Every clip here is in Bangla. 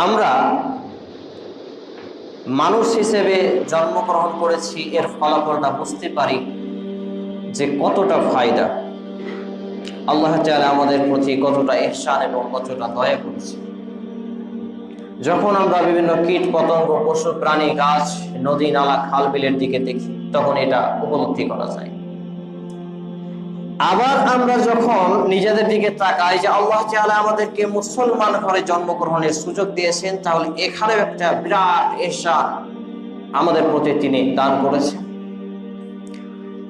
আমরা মানুষ হিসেবে জন্মগ্রহণ করেছি, এর ফলাফলটা বুঝতে পারি যে কতটা ফায়দা। আল্লাহ আমাদের প্রতি কতটা ইহসান এবং কতটা দয়া করেছে যখন আমরা বিভিন্ন কীট পতঙ্গ, পশু, প্রাণী, গাছ, নদী, নালা, খাল, বিলের দিকে দেখি, তখন এটা উপলব্ধি করা যায়। আবার আমরা যখন নিজেদের দিকে তাকাই যে আল্লাহ তাআলা আমাদেরকে মুসলমান ঘরে জন্মগ্রহণের সুযোগ দিয়েছেন, তাহলে এখানে একটা বিরাট এহসান আমাদের প্রতি তিনি দান করেছেন।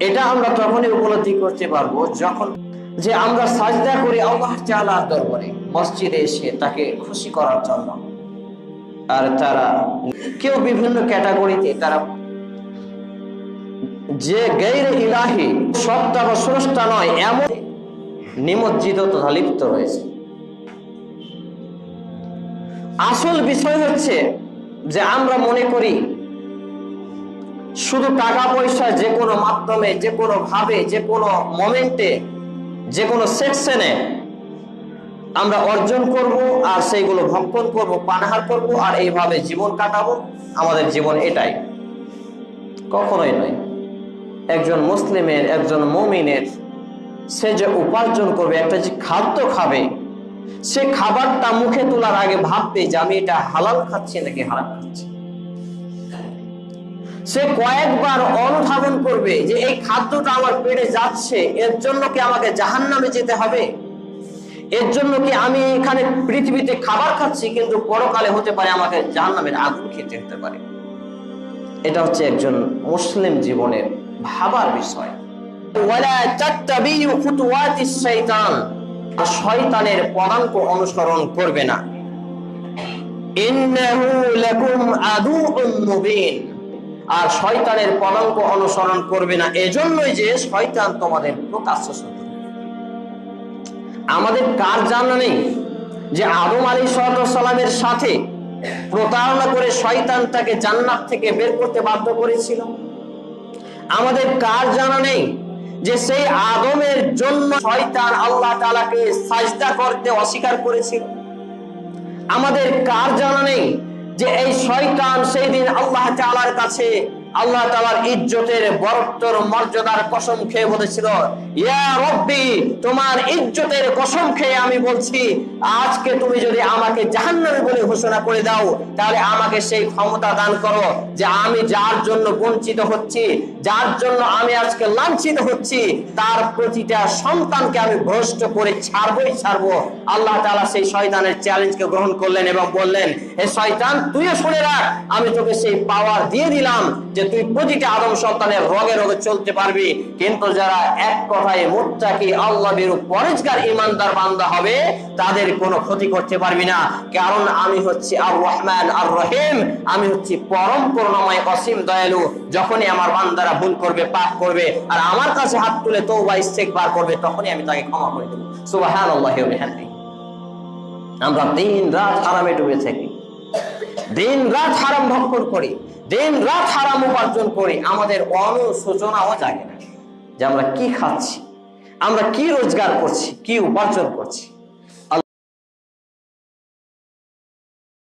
এটা আমরা তখনই উপলব্ধি করতে পারব যখন যে আমরা সাজদা করি আল্লাহ তাআলার দরবারে, মসজিদে এসে তাকে খুশি করার জন্য। আর তারা কেউ বিভিন্ন ক্যাটাগরিতে তারা যে গৈর ইলাহি সত্তা বা স্রষ্টা নয়, এমন নিমজ্জিত তথা লিপ্ত রয়েছে। আসল বিষয় হচ্ছে যে আমরা মনে করি, শুধু টাকা পয়সা যে কোনো মাধ্যমে, যে কোনো ভাবে, যে কোনো মোমেন্টে যে কোনো সেকশনে আমরা অর্জন করব আর সেইগুলো ভক্ষণ করব, পানাহার করব আর এইভাবে জীবন কাটাবো। আমাদের জীবন এটাই। কখনোই নয়। একজন মুসলিমের, একজন মুমিনের সে যে উপার্জন করবে, একটা যে খাদ্য খাবে, সে খাবারটা মুখে তোলার আগে ভাববে যে আমি এটা হালাল খাচ্ছি নাকি হারাম খাচ্ছি। সে কয়েকবার অনুধাবন করবে যে এই খাদ্যটা আমার পেটে যাচ্ছে, এর জন্য কি আমাকে জাহান নামে যেতে হবে? এর জন্য কি আমি এখানে পৃথিবীতে খাবার খাচ্ছি, কিন্তু পরকালে হতে পারে আমাকে জাহান নামের আগুন খেতে হতে পারে? এটা হচ্ছে একজন মুসলিম জীবনের ভাবার বিষয়। শয়তানের পদাঙ্ক অনুসরণ করবে না। আর শয়তানের পদাঙ্ক অনুসরণ করবে না। এজন্যই যে শয়তান তোমাদের প্রকাশ্য শত্রু। আমাদের কার জানা নেই যে আদম আলী সালামের সাথে প্রতারণা করে শয়তান তাকে জান্নাত থেকে বের করতে বাধ্য করেছিল? আমাদের কার জানা নেই? যে সেই আদমের জন্য শয়তান আল্লাহ তাআলাকে সাজদা করতে অস্বীকার করেছিল। আমাদের কার জানা নেই যে এই শয়তান সেই দিন আল্লাহ তাআলার কাছে আল্লাহ তাআলার ইজ্জতের বরত্বর মর্যাদার কসম খেয়ে বলেছিল, ইয়া রব্বি, তোমার ইজ্জতের কসম খেয়ে আমি বলছি, আজকে তুমি যদি আমাকে জাহান্নামী বলে ঘোষণা করে দাও, তাহলে আমাকে সেই ক্ষমতা দান করো যে আমি যার জন্য বঞ্চিত হচ্ছি, যার জন্য আমি আজকে লাঞ্ছিত হচ্ছি, তার প্রতিটা সন্তানকে আমি ভ্রষ্ট করে ছাড়বই ছাড়বো। আল্লাহ তালা সেই শয়তানের চ্যালেঞ্জকে গ্রহণ করলেন এবং বললেন, হে শয়তান, তুইও শুনে রাখ, আমি তোকে সেই পাওয়ার দিয়ে দিলাম যে তুই প্রতিটা আদম সন্তানের রোগে রোগে চলতে পারবি, কিন্তু যারা এক কথায় মুত্তাকি আল্লাহ বিরু পরেজগার ইমানদার বান্দা হবে, তাদের কোনো ক্ষতি করতে পারবি না। কারণ আমি হচ্ছি আর রহমান আর রহিম আমি হচ্ছি পরম করুণাময়, অসীম দয়ালু। যখনই আমার বান্দারা ভুল করবে, পাপ করবে, আর আমার কাছে হাত তুলে তৌবা ইস্তেকবার করবে, তখনই আমি তাকে ক্ষমা করে দেবো। বিহামদিহি। আমরা দিন রাত আরামে ডুবে থাকি। দিন রাত হারাম ভক্ষণ করি দিন রাত হারাম উপার্জন করি, আমাদের অনুশোচনাও জাগে না যে আমরা কি খাচ্ছি, আমরা কি রোজগার করছি, কি উপার্জন করছি।